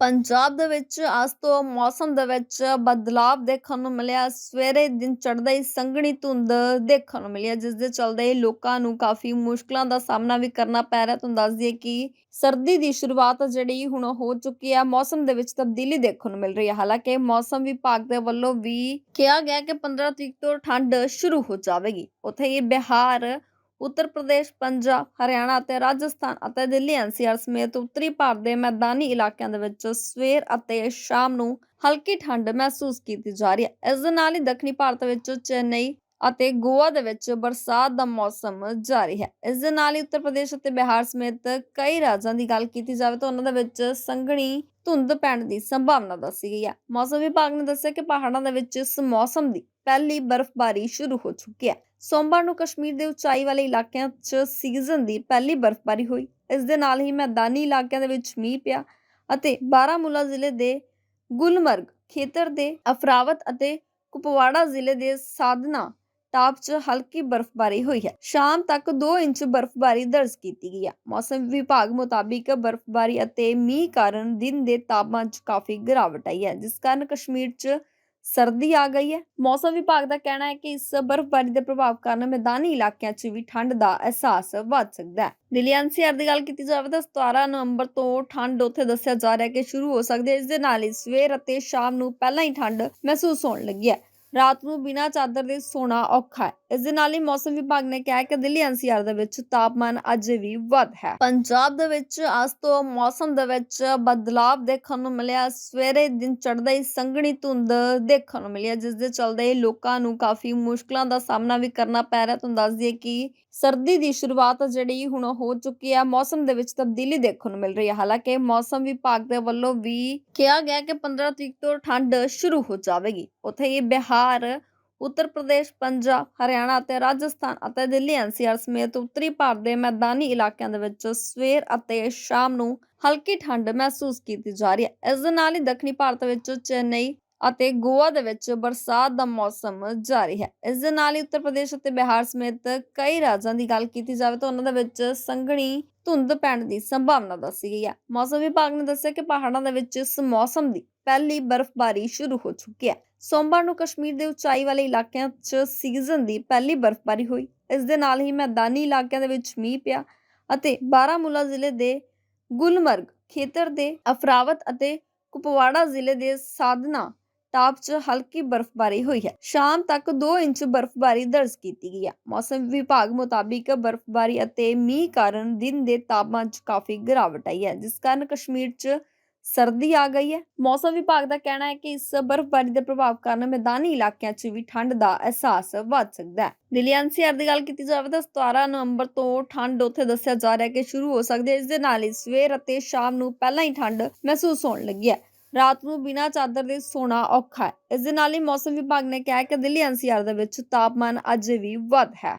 ਪੰਜਾਬ ਦੇ ਵਿੱਚ ਅੱਜ ਤੋਂ ਮੌਸਮ ਦੇ ਵਿੱਚ ਬਦਲਾਵ ਦੇਖਣ ਨੂੰ ਮਿਲਿਆ। ਸਵੇਰੇ ਦਿਨ ਚੜ੍ਹਦਾ ਹੀ ਸੰਘਣੀ ਧੁੰਦ ਦੇਖਣ ਨੂੰ ਮਿਲੀ ਹੈ, ਜਿਸ ਦੇ ਚਲਦੇ ਲੋਕਾਂ ਨੂੰ ਕਾਫੀ ਮੁਸ਼ਕਲਾਂ ਦਾ ਸਾਹਮਣਾ ਵੀ ਕਰਨਾ ਪੈ ਰਿਹਾ। ਤੁਹਾਨੂੰ ਦੱਸ ਦਈਏ ਕਿ ਸਰਦੀ ਦੀ ਸ਼ੁਰੂਆਤ ਜਿਹੜੀ ਹੁਣ ਹੋ ਚੁੱਕੀ ਹੈ ਮੌਸਮ ਦੇ ਵਿੱਚ ਤਬਦੀਲੀ ਦੇਖਣ ਨੂੰ ਮਿਲ ਰਹੀ ਹੈ। ਹਾਲਾਂਕਿ ਮੌਸਮ ਵਿਭਾਗ ਦੇ ਵੱਲੋਂ ਵੀ ਕਿਹਾ ਗਿਆ ਕਿ 15 ਤਰੀਕ ਤੋਂ ਠੰਡ ਸ਼ੁਰੂ ਹੋ ਜਾਵੇਗੀ। ਉੱਥੇ ਹੀ ਬਿਹਾਰ ਉੱਤਰ ਪ੍ਰਦੇਸ਼, ਪੰਜਾਬ, ਹਰਿਆਣਾ ਅਤੇ ਰਾਜਸਥਾਨ ਅਤੇ ਦਿੱਲੀ ਐਨਸੀਆਰ ਸਮੇਤ ਉੱਤਰੀ ਭਾਰਤ ਦੇ ਮੈਦਾਨੀ ਇਲਾਕਿਆਂ ਦੇ ਵਿੱਚ ਸਵੇਰ ਅਤੇ ਸ਼ਾਮ ਨੂੰ ਹਲਕੀ ਠੰਡ ਮਹਿਸੂਸ ਕੀਤੀ ਜਾ ਰਹੀ ਹੈ। ਇਸ ਦੇ ਨਾਲ ਹੀ ਦੱਖਣੀ ਭਾਰਤ ਵਿੱਚ ਚੇਨਈ ਅਤੇ ਗੋਆ ਦੇ ਵਿੱਚ ਬਰਸਾਤ ਦਾ ਮੌਸਮ ਜਾਰੀ ਹੈ। ਇਸ ਦੇ ਨਾਲ ਹੀ ਉੱਤਰ ਪ੍ਰਦੇਸ਼ ਅਤੇ ਬਿਹਾਰ ਸਮੇਤ ਕਈ ਰਾਜਾਂ ਦੀ ਗੱਲ ਕੀਤੀ ਜਾਵੇ ਤਾਂ ਉਹਨਾਂ ਦੇ ਵਿੱਚ ਸੰਘਣੀ ਧੁੰਦ ਪੈਣ ਦੀ ਸੰਭਾਵਨਾ ਦੱਸੀ ਗਈ ਹੈ। ਮੌਸਮ ਵਿਭਾਗ ਨੇ ਦੱਸਿਆ ਕਿ ਪਹਾੜਾਂ ਦੇ ਵਿੱਚ ਇਸ ਮੌਸਮ ਦੀ ਪਹਿਲੀ ਬਰਫ਼ਬਾਰੀ ਸ਼ੁਰੂ ਹੋ ਚੁੱਕੀ ਹੈ। ਸੋਮਵਾਰ ਨੂੰ ਕਸ਼ਮੀਰ ਦੇ ਉਚਾਈ ਵਾਲੇ ਇਲਾਕਿਆਂ 'ਚ ਸੀਜ਼ਨ ਦੀ ਪਹਿਲੀ ਬਰਫ਼ਬਾਰੀ ਹੋਈ। ਇਸ ਦੇ ਨਾਲ ਹੀ ਮੈਦਾਨੀ ਇਲਾਕਿਆਂ ਦੇ ਵਿੱਚ ਮੀਂਹ ਪਿਆ ਅਤੇ ਬਾਰਾਮੂਲਾ ਜ਼ਿਲ੍ਹੇ ਦੇ ਗੁਲਮਰਗ ਖੇਤਰ ਦੇ ਅਫਰਾਵਤ ਅਤੇ ਕੁਪਵਾੜਾ ਜ਼ਿਲ੍ਹੇ ਦੇ ਸਾਧਨਾ ਟਾਪ 'ਚ ਹਲਕੀ ਬਰਫ਼ਬਾਰੀ ਹੋਈ ਹੈ। ਸ਼ਾਮ ਤੱਕ 2 ਇੰਚ ਬਰਫ਼ਬਾਰੀ ਦਰਜ ਕੀਤੀ ਗਈ ਹੈ। ਮੌਸਮ ਵਿਭਾਗ ਮੁਤਾਬਿਕ ਬਰਫ਼ਬਾਰੀ ਅਤੇ ਮੀਂਹ ਕਾਰਨ ਦਿਨ ਦੇ ਤਾਪਮਾਨ 'ਚ ਕਾਫੀ ਗਿਰਾਵਟ ਆਈ ਹੈ, ਜਿਸ ਕਾਰਨ ਕਸ਼ਮੀਰ 'ਚ ਸਰਦੀ ਆ ਗਈ ਹੈ। ਮੌਸਮ ਵਿਭਾਗ ਦਾ ਕਹਿਣਾ ਹੈ ਕਿ ਇਸ ਬਰਫ਼ਬਾਰੀ ਦੇ ਪ੍ਰਭਾਵ ਕਾਰਨ ਮੈਦਾਨੀ ਇਲਾਕਿਆਂ 'ਚ ਵੀ ਠੰਡ ਦਾ ਅਹਿਸਾਸ ਵੱਧ ਸਕਦਾ ਹੈ। ਦਿੱਲੀ ਐਨਸੀਆਰ ਦੀ ਗੱਲ ਕੀਤੀ ਜਾਵੇ ਤਾਂ 17 ਨਵੰਬਰ ਤੋਂ ਠੰਡ ਉੱਥੇ ਦੱਸਿਆ ਜਾ ਰਿਹਾ ਹੈ ਕਿ ਸ਼ੁਰੂ ਹੋ ਸਕਦੀ ਹੈ ਇਸ ਦੇ ਨਾਲ ਹੀ ਸਵੇਰ ਅਤੇ ਸ਼ਾਮ ਨੂੰ ਪਹਿਲਾਂ ਹੀ ਠੰਡ ਮਹਿਸੂਸ ਹੋਣ ਲੱਗੀ ਹੈ। ਰਾਤ ਨੂੰ ਬਿਨਾਂ ਚਾਦਰ ਦੇ ਸੌਣਾ ਔਖਾ ਹੈ। ਇਸ ਦੇ ਨਾਲ ਹੀ ਮੌਸਮ ਵਿਭਾਗ ਨੇ ਕਿਹਾ ਕਿ ਦਿੱਲੀ ਐਨਸੀਆਰ ਦੇ ਵਿੱਚ ਤਾਪਮਾਨ ਅਜੇ ਵੀ ਵੱਧ ਹੈ। ਪੰਜਾਬ ਦੇ ਵਿੱਚ ਅੱਜ ਤੋਂ ਮੌਸਮ ਦੇ ਵਿੱਚ ਬਦਲਾਵ ਦੇਖਣ ਨੂੰ ਮਿਲਿਆ। ਸਵੇਰੇ ਦਿਨ ਚੜ੍ਹਦਾ ਹੀ ਸੰਘਣੀ ਧੁੰਦ ਦੇਖਣ ਨੂੰ ਮਿਲੀ ਜਿਸ ਦੇ ਚਲਦੇ ਲੋਕਾਂ ਨੂੰ ਕਾਫੀ ਮੁਸ਼ਕਲਾਂ ਦਾ ਸਾਹਮਣਾ ਵੀ ਕਰਨਾ ਪੈ ਰਿਹਾ। ਤੁਹਾਨੂੰ ਦੱਸ ਦਈਏ ਕਿ ਸਰਦੀ ਦੀ ਸ਼ੁਰੂਆਤ ਜਿਹੜੀ ਹੁਣ ਹੋ ਚੁੱਕੀ ਹੈ, ਮੌਸਮ ਦੇ ਵਿੱਚ ਤਬਦੀਲੀ ਦੇਖਣ ਨੂੰ ਮਿਲ ਰਹੀ ਹੈ। ਹਾਲਾਂਕਿ ਮੌਸਮ ਵਿਭਾਗ ਦੇ ਵੱਲੋਂ ਵੀ ਕਿਹਾ ਗਿਆ ਕਿ 15 ਤਰੀਕ ਤੋਂ ਠੰਡ ਸ਼ੁਰੂ ਹੋ ਜਾਵੇਗੀ। ਉੱਥੇ ਹੀ ਬਿਹਾਰ ਉੱਤਰ ਪ੍ਰਦੇਸ਼, ਪੰਜਾਬ, ਹਰਿਆਣਾ ਅਤੇ ਰਾਜਸਥਾਨ ਅਤੇ ਦਿੱਲੀ ਐਨਸੀਆਰ ਸਮੇਤ ਉੱਤਰੀ ਭਾਰਤ ਦੇ ਮੈਦਾਨੀ ਇਲਾਕਿਆਂ ਦੇ ਵਿੱਚ ਸਵੇਰ ਅਤੇ ਸ਼ਾਮ ਨੂੰ ਹਲਕੀ ਠੰਡ ਮਹਿਸੂਸ ਕੀਤੀ ਜਾ ਰਹੀ ਹੈ। ਇਸ ਦੇ ਨਾਲ ਹੀ ਦੱਖਣੀ ਭਾਰਤ ਵਿੱਚ ਚੇਨਈ ਅਤੇ ਗੋਆ ਦੇ ਵਿੱਚ ਬਰਸਾਤ ਦਾ ਮੌਸਮ ਜਾਰੀ ਹੈ। ਇਸ ਦੇ ਨਾਲ ਹੀ ਉੱਤਰ ਪ੍ਰਦੇਸ਼ ਅਤੇ ਬਿਹਾਰ ਸਮੇਤ ਕਈ ਰਾਜਾਂ ਦੀ ਗੱਲ ਕੀਤੀ ਜਾਵੇ ਤਾਂ ਉਹਨਾਂ ਦੇ ਵਿੱਚ ਸੰਘਣੀ ਧੁੰਦ ਪੈਣ ਦੀ ਸੰਭਾਵਨਾ ਦੱਸੀ ਗਈ ਹੈ। ਮੌਸਮ ਵਿਭਾਗ ਨੇ ਦੱਸਿਆ ਕਿ ਪਹਾੜਾਂ ਦੇ ਵਿੱਚ ਇਸ ਮੌਸਮ ਦੀ ਪਹਿਲੀ ਬਰਫ਼ਬਾਰੀ ਸ਼ੁਰੂ ਹੋ ਚੁੱਕੀ ਹੈ। ਸੋਮਵਾਰ ਨੂੰ ਕਸ਼ਮੀਰ ਦੇ ਉਚਾਈ ਵਾਲੇ ਇਲਾਕਿਆਂ 'ਚ ਸੀਜ਼ਨ ਦੀ ਪਹਿਲੀ ਬਰਫ਼ਬਾਰੀ ਹੋਈ। ਇਸ ਦੇ ਨਾਲ ਹੀ ਮੈਦਾਨੀ ਇਲਾਕਿਆਂ ਦੇ ਵਿੱਚ ਮੀਂਹ ਪਿਆ ਅਤੇ ਬਾਰਾਮੂਲਾ ਜ਼ਿਲ੍ਹੇ ਦੇ ਗੁਲਮਰਗ, ਖੇਤਰ ਦੇ ਅਫਰਾਵਤ ਅਤੇ ਕੁਪਵਾੜਾ ਜ਼ਿਲ੍ਹੇ ਦੇ ਸਾਧਨਾ ਟਾਪ 'ਚ ਹਲਕੀ ਬਰਫ਼ਬਾਰੀ ਹੋਈ ਹੈ। ਸ਼ਾਮ ਤੱਕ 2 ਇੰਚ ਬਰਫ਼ਬਾਰੀ ਦਰਜ ਕੀਤੀ ਗਈ ਹੈ। ਮੌਸਮ ਵਿਭਾਗ ਮੁਤਾਬਿਕ ਬਰਫ਼ਬਾਰੀ ਅਤੇ ਮੀਂਹ ਕਾਰਨ ਦਿਨ ਦੇ ਤਾਪਮਾਨ 'ਚ ਕਾਫੀ ਗਿਰਾਵਟ ਆਈ ਹੈ, ਜਿਸ ਕਾਰਨ ਕਸ਼ਮੀਰ 'ਚ ਸਰਦੀ ਆ ਗਈ ਹੈ। ਮੌਸਮ ਵਿਭਾਗ ਦਾ ਕਹਿਣਾ ਹੈ ਕਿ ਇਸ ਬਰਫ਼ਬਾਰੀ ਦੇ ਪ੍ਰਭਾਵ ਕਾਰਨ ਮੈਦਾਨੀ ਇਲਾਕਿਆਂ 'ਚ ਵੀ ਠੰਡ ਦਾ ਅਹਿਸਾਸ ਵੱਧ ਸਕਦਾ ਹੈ। ਦਿੱਲੀ ਐਨਸੀਆਰ ਦੀ ਗੱਲ ਕੀਤੀ ਜਾਵੇ ਤਾਂ 17 ਨਵੰਬਰ ਤੋਂ ਠੰਡ ਉੱਥੇ ਦੱਸਿਆ ਜਾ ਰਿਹਾ ਹੈ ਕਿ ਸ਼ੁਰੂ ਹੋ ਸਕਦੀ ਹੈ ਇਸ ਦੇ ਨਾਲ ਹੀ ਸਵੇਰ ਅਤੇ ਸ਼ਾਮ ਨੂੰ ਪਹਿਲਾਂ ਹੀ ਠੰਡ ਮਹਿਸੂਸ ਹੋਣ ਲੱਗੀ ਹੈ। ਰਾਤ ਨੂੰ ਬਿਨਾਂ ਚਾਦਰ ਦੇ ਸੌਣਾ ਔਖਾ ਹੈ। ਇਸ ਦੇ ਨਾਲ ਹੀ ਮੌਸਮ ਵਿਭਾਗ ਨੇ ਕਿਹਾ ਹੈ ਕਿ ਦਿੱਲੀ ਐਨਸੀਆਰ ਦੇ ਵਿੱਚ ਤਾਪਮਾਨ ਅਜੇ ਵੀ ਵੱਧ ਹੈ।